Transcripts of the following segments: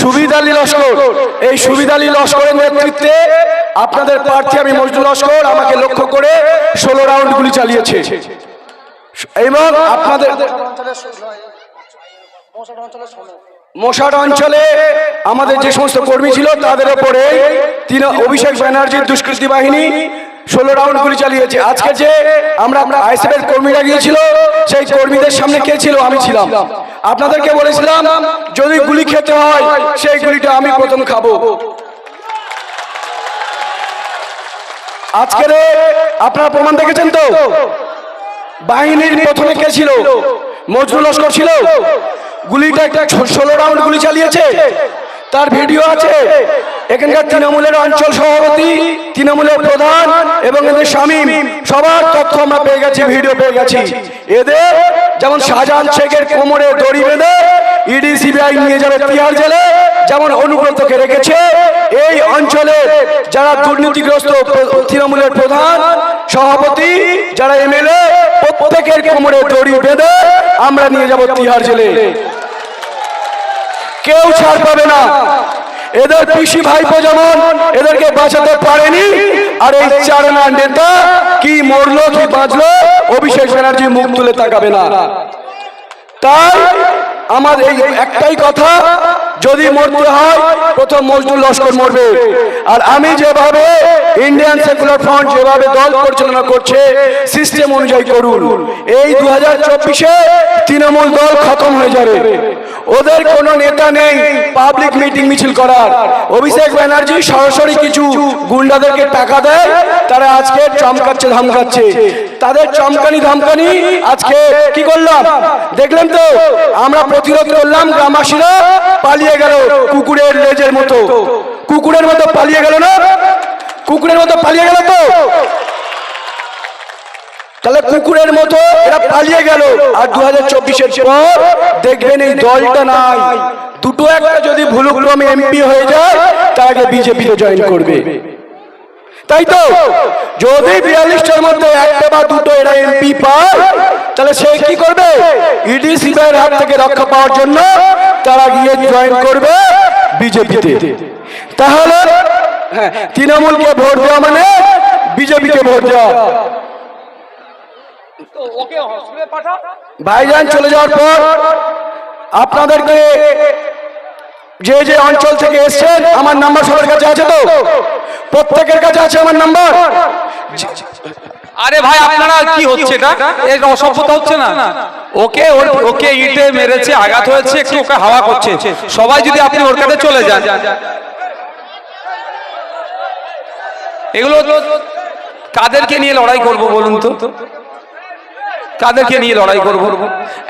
সুবিদ আলী লস্কর। এই সুবিদ আলী লস্করের নেতৃত্বে আপনাদের প্রার্থী আমি মজদুর লস্কর আমাকে লক্ষ্য করে ষোলো রাউন্ড গুলি চালিয়েছে। এবং আপনাদের মশাট অঞ্চলে আমাদের যে সমস্ত কর্মী ছিল তাদের ওপরে তিনি অভিষেক ব্যানার্জির দুষ্কৃতী বাহিনী ষোলো রাউন্ড গুলি চালিয়েছে। আজকে যে আমরা আইএসএফ এর কর্মীরা গিয়েছিল, সেই কর্মীদের সামনে কে ছিল? আমি ছিলাম। আপনাদেরকে বলেছিলাম, যদি গুলি খেতে হয়, সেই গুলিটা আমি প্রথম খাব। আজকের আপনারা প্রমাণ দেখেছেন তো? বাহিনীর প্রথমে কে ছিল? মজরুল লস্কর ছিল। গুলিটা একটা ষোলো রাউন্ড গুলি চালিয়েছে। তার ভিডিও আছে। এখানকার তৃণমূলের অঞ্চল সভাপতি, তৃণমূলের প্রধান এবং এদের স্বামী। সবার তথ্য আমরা পেয়ে গেছি, ভিডিও পেয়ে গেছি। এদের যেমন শাহজাহান শেখের কোমরে দড়ি বেঁধে ইডি, সিবিআই নিয়ে যাবে তিহার জেলে, যেমন অনুব্রতকে রেখেছে। এই অঞ্চলে যারা দুর্নীতিগ্রস্ত তৃণমূলের প্রধান, সভাপতি, যারা এমএলএ, প্রত্যেকের কোমরে দড়ি বেঁধে আমরা নিয়ে যাব তিহার জেলে। কেউ ছাড় পাবে না। এদের পিসি ভাইপো যেমন এদেরকে বাঁচাতে পারেনি, আর এই চারনা নেতা কি মরলো, কি বাঁচলো, অভিষেক ব্যানার্জি মুখ তুলে তাকাবে না। তাই আমার এই একটাই কথা যদি মরতে হয়, প্রথম মজদুর লস্কর মরবে। আর আমি যেভাবে ইন্ডিয়ান সেকুলার ফ্রন্ট যেভাবে দল পরিচালনা করছে সিস্টেম অনুযায়ী করুন। এই দু হাজার চব্বিশে তৃণমূল দল খতম হয়ে যাবে। ওদের কোনো নেতা নেই পাবলিক মিটিং মিছিল করার। অভিষেক ব্যানার্জি সরাসরি কিছু গুন্ডাদেরকে টাকা দেয় তারা আজকে চমকাচ্ছে, ধমকাচ্ছে। তাদের চমকানি, ধমকানি আজকে কি করলাম? দেখলেন তো, আমরা প্রতিরোধ করলাম, গ্রামবাসীরা পালিয়ে গেল কুকুরের লেজের মতো। কুকুরের মতো পালিয়ে গেল না? কুকুরের মতো পালিয়ে গেল তো? তাহলে কুকুরের মতো এরা পালিয়ে গেল। আর দু হাজার চব্বিশের পর দেখবেন এই দলটা নাই। দুটো একটা যদি ভুলক্রমে এমপি হয়ে যায় তাকে বিজেপিতে জয়েন করবে। তাই তো? যদি বিয়াল্লিশটার মধ্যে একটা বা দুটো এরা এমপি পায় তাহলে সে কি করবে? ইডি সিবিআইয়ের হাত থেকে রক্ষা পাওয়ার জন্য তারা গিয়ে জয়েন করবে বিজেপিতে। তাহলে হ্যাঁ তৃণমূলকে ভোট দেওয়া মানে বিজেপিকে ভোট দেওয়া। ভাইজান চলে যাওয়ার পর আপনাদেরকে যে যে অঞ্চল থেকে এসছেন আমার নাম্বার সবার কাছে আছে তো? প্রত্যেকের কাছে আছে আমার নাম্বার। আরে ভাই, আপনারা কি হচ্ছে এটা? এর অসভ্যতা হচ্ছে না? ওকে ওকে ইটে মেরেছে, আঘাত হয়েছে, একটু ওকে হাওয়া করছে। সবাই যদি আপনি ওর কাছে চলে যান। এগুলো কাদেরকে নিয়ে লড়াই করব বলুন তো? কাদেরকে নিয়ে লড়াই করব?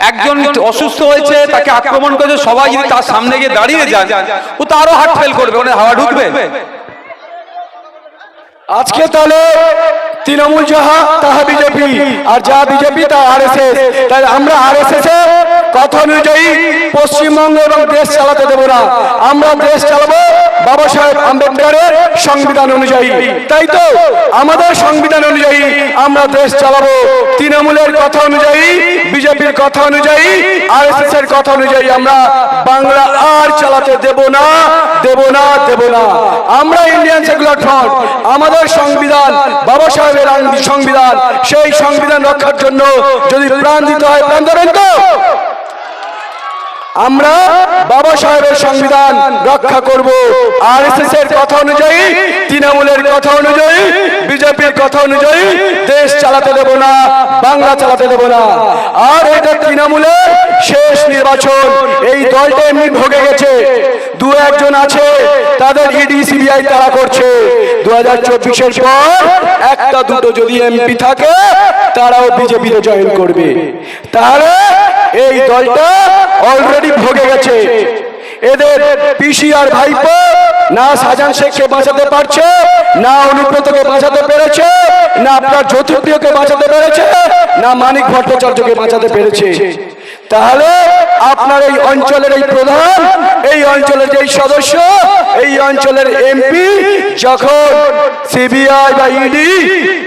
একজন অসুস্থ হয়েছে, তাকে আক্রমণ করেছে, সবাই যদি তার সামনে গিয়ে দাঁড়িয়ে যান, ও তো আরও হার্ট ফেল করবে ওখানে হাওয়া ঢুকবে। আজকে তাহলে তৃণমূল যাহা, তাহা বিজেপি। আর যা বিজেপি, তা আর এস এস তাই আমরা আর এস এস কথা অনুযায়ী পশ্চিমবঙ্গ এবং দেশ চালাতে দেবো না। আমরা দেশ চালাবো বাবা সাহেব আম্বেদকরের সংবিধান অনুযায়ী। তাই তো আমাদের সংবিধান অনুযায়ী আমরা দেশ চালাবো। তৃণমূলের কথা অনুযায়ী, বিজেপির কথা অনুযায়ী আর এর কথা অনুযায়ী আমরা বাংলা আর চালাতে দেব না দেব না দেব না। আমরা ইন্ডিয়ান সেকুলার ফ্রন্ট। আমাদের সংবিধান, বাবা সাহেবের সংবিধান, সেই সংবিধান রক্ষার জন্য যদি প্রাণ দিতে হয়, প্রাণ দেবেন তো। আমরা বাবা সংবিধান রক্ষা করব। আর এর কথা অনুযায়ী, তৃণমূলের কথা অনুযায়ী, বিজেপির কথা অনুযায়ী দেশ চালাতে দেব না, বাংলা চালাতে দেব না। আর এটা তৃণমূলের শেষ নির্বাচন। এই দলটা এমনি ভোগে গেছে। দু একজন আছে, তাদের ইডি সিবিআই তারা করছে। দু হাজার চব্বিশের পর একটা দুটো যদি এমপি থাকে, তারাও বিজেপিতে জয়েন করবে। তাহলে এই দলটা অলরেডি ভোগে গেছে। এদের পিসি আর ভাইপো, না সাজান শেখকে বাঁচাতে পারছে, না অনুব্রতকে বাঁচাতে পেরেছে, না আপনার জ্যোতিপ্রিয়কে বাঁচাতে পেরেছে, না মানিক ভট্টাচার্যকে বাঁচাতে পেরেছে। তাহলে আপনার এই অঞ্চলের এই প্রধান, এই অঞ্চলের যেই সদস্য, এই অঞ্চলের এমপি যখন সিবিআই বা ইডি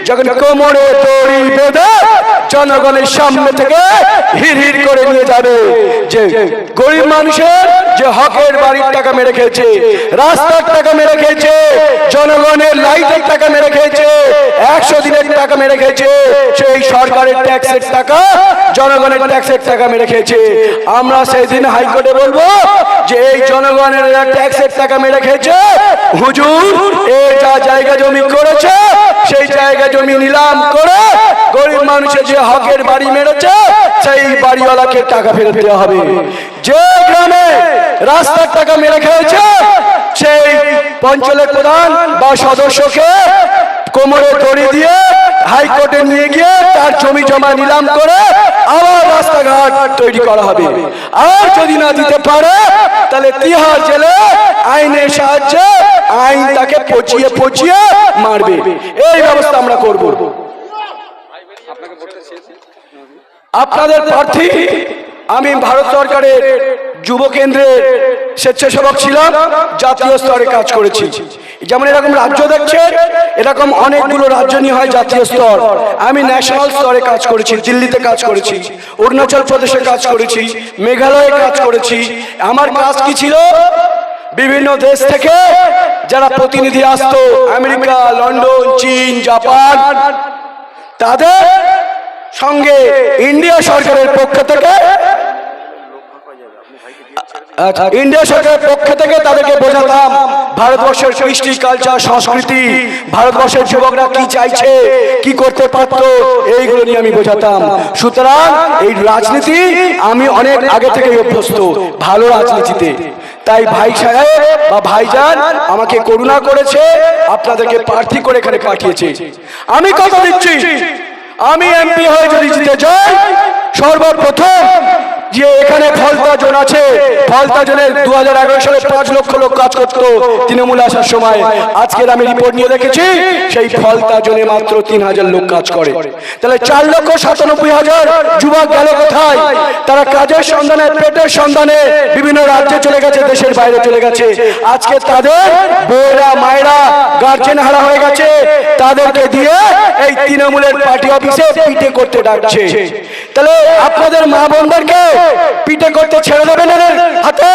যখন কোমরে দড়ি বেঁধে জনগণের সামনে থেকে হির হির করে নিয়ে যাবে, যে গরিব মানুষের যে হকের বাড়ির টাকা মেরে খেয়েছে, রাস্তার টাকা মেরে খেয়েছে, জনগণের লাইটের টাকা মেরে খেয়েছে, একশো দিনের টাকা মেরে খেয়েছে, সেই সরকারের ট্যাক্সের টাকা, জনগণের ট্যাক্সের টাকা মেরে খেয়েছে। আমরা সেই দিন হাইকোর্টে বলব যে এই জনগণের ট্যাক্সের টাকা মেরে খেয়েছে, হুজুর এ যা জায়গা জমি করেছে, সেই জায়গা জমি নিলাম করে গরিব মানুষের যে হকের বাড়ি মেরেছে, সেই বাড়িওয়ালাকে টাকা ফেরত দেওয়া হবে। যে গ্রামে রাস্তার টাকা মেরে খেয়েছে, সেই পঞ্চলের প্রধান বা সদস্যকে কোমরে দড়ি দিয়ে হাইকোর্টে নিয়ে গিয়ে তার জমি জমা নিলাম করে আবার রাস্তাঘাট তৈরি করা হবে। আর যদি না দিতে পারে তাহলে তিহার জেলে? আইনের সাহায্যে আইন তাকে পচিয়ে পচিয়ে মারবে। এই ব্যবস্থা আমরা করব। আপনাদের প্রার্থী, আমি ভারত সরকারের যুব কেন্দ্রের স্বেচ্ছাসেবক ছিলাম জাতীয় স্তরে কাজ করেছি। যেমন এরকম রাজ্য দেখছেন, এরকম অনেকগুলো রাজ্য নিয়ে হয় জাতীয় স্তর। আমি ন্যাশনাল স্তরে কাজ করেছি, দিল্লিতে কাজ করেছি, অরুণাচল প্রদেশে কাজ করেছি, মেঘালয়ে কাজ করেছি। আমার কাজ কি ছিল? বিভিন্ন দেশ থেকে যারা প্রতিনিধি আসতো, আমেরিকা, লন্ডন, চীন, জাপান, তাদের সঙ্গে ইন্ডিয়া সরকারের পক্ষ থেকে ইন্ডিয়া সরকারের পক্ষ থেকে তাদেরকে বোঝাতাম ভারতবর্ষের কৃষ্টি, কালচার, সংস্কৃতি। ভারতবর্ষের যুবকরা কি চাইছে, কি করতে পারতো, এইগুলো নিয়ে আমি বোঝাতাম। সুতরাং এই রাজনীতি আমি অনেক আগে থেকেই অভ্যস্ত, ভালো রাজনীতিতে। তাই ভাই সাহেব বা ভাইজান আমাকে করুণা করেছে, আপনাদেরকে প্রার্থী করে এখানে পাঠিয়েছে। আমি কথা দিচ্ছি, আমি এমপি হয়ে যদি জিতে যাই, সর্বপ্রথম যে এখানে ফলতা জোন আছে, ফলতা জোনে দু সালে পাঁচ লক্ষ লোক কাজ করতো তৃণমূল আসার সময়। আজকের আমি রিপোর্ট নিয়ে দেখেছি, সেই ফলতা জোনে মাত্র তিন হাজার লোক কাজ করে। তাহলে চার লক্ষ সাতানব্বই হাজার যুবক গেল কোথায়? তারা কাজের সন্ধানে, পেটের সন্ধানে বিভিন্ন রাজ্যে চলে গেছে, দেশের বাইরে চলে গেছে। আজকে তাদের বউরা, মায়েরা গার্জেন হারা হয়ে গেছে। তাদেরকে দিয়ে এই তৃণমূলের পার্টি অফিসে পিঠে করতে ডাকছে। তাহলে আপনাদের মা বোনদেরকে পিঠে করতে ছেড়ে দেবেন এদের হাতে?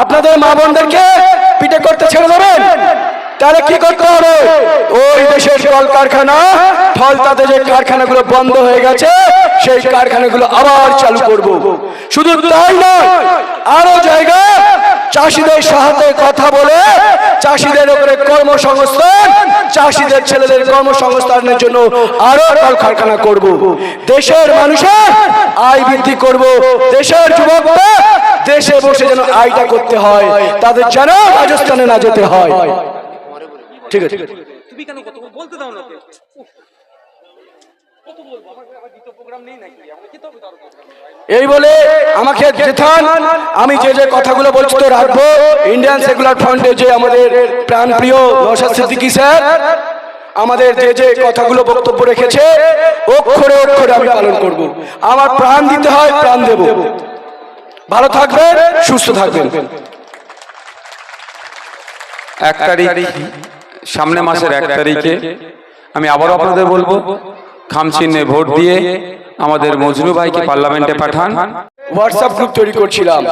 আপনাদের মা বোনদেরকে পিঠে করতে ছেড়ে দেবেন? তাহলে কি করতে হবে? ওই দেশের কল কারখানা, ফল ফলতাতে যে কারখানাগুলো বন্ধ হয়ে গেছে, সেই কারখানাগুলো আবার চালু করব। শুধু তাই নয়, আরও জায়গা চাষিদের সাথে কথা বলে চাষিদের উপরে কর্মসংস্থান চাষিদের ছেলেদের কর্মসংস্থানের জন্য আরও কল কারখানা করব। দেশের মানুষের আয় বৃদ্ধি করব। দেশের যুবকরা দেশে বসে যেন আয়টা করতে হয় তাদের যেন রাজস্থানে না যেতে হয়। ঠিক আছে। তুমি কেন বলতে দাও না এই বলে আমাকে জেঠান আমি যে যে কথাগুলো বলছি তো রাখব। ইন্ডিয়ান সেকুলার ফ্রন্টে যে আমাদের প্রাণপ্রিয় নৌসাদ সিদ্দিকী স্যার আমাদের যে যে কথাগুলো বক্তব্য রেখেছে অক্ষরে অক্ষরে আমি পালন করব। আমার প্রাণ দিতে হয় প্রাণ দেব। ভালো থাকবেন সুস্থ থাকবেন। এক তারিখ সামনে মাসের এক তারিখে আমি আবারও আপনাদের বলব খামচিহ্নে ভোট দিয়ে আমাদের মজনু ভাইকে পার্লামেন্টে পাঠান। হোয়াটসঅ্যাপ গ্রুপ তৈরি করছিলাম।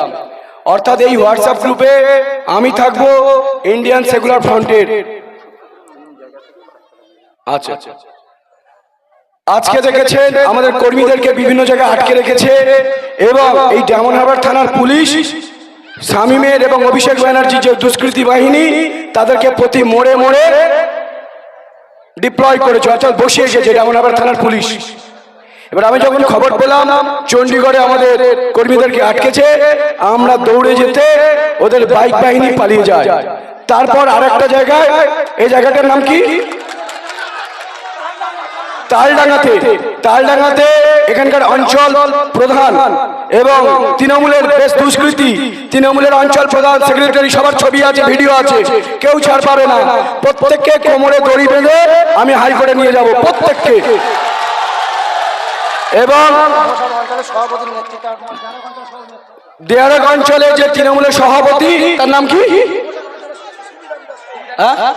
অর্থাৎ এই হোয়াটসঅ্যাপ গ্রুপে আমি থাকব ইন্ডিয়ান সেকুলার ফ্রন্টের আচ্ছা আজকে দেখেছেন আমাদের কর্মীদেরকে বিভিন্ন জায়গায় আটকে রেখেছে এবং এই হারবার থানার পুলিশ শামীমের এবং অভিষেক ব্যানার্জি যে দুষ্কৃতী বাহিনী তাদেরকে প্রতি মোড়ে মোড়ে ডিপ্লয় করেছে বসিয়ে এসেছে ডায়মন্ড হারবার থানার পুলিশ। এবার আমি যখন খবর পেলাম, চণ্ডীগড়ে আমাদের কর্মীদেরকে আটকেছে, আমরা দৌড়ে যেতে ওদের বাইক বাহিনী পালিয়ে যায়। তারপর আর একটা জায়গায়, এই জায়গাটার নাম কি? তালডাঙ্গাতে তালডাঙ্গাতে এখানকার অঞ্চল প্রধান এবং তৃণমূলের বেশ দুষ্কৃতি, তৃণমূলের অঞ্চল প্রধান সেক্রেটারি সবার ছবি আছে ভিডিও আছে। কেউ ছাড় পাবে না। প্রত্যেককে কোমরে দড়ি বেঁধে আমি হাইকোর্টে নিয়ে যাব, প্রত্যেককে। এবং দেয়ারক অঞ্চলে যে তৃণমূলের সভাপতি, তার নাম কি? হ্যাঁ?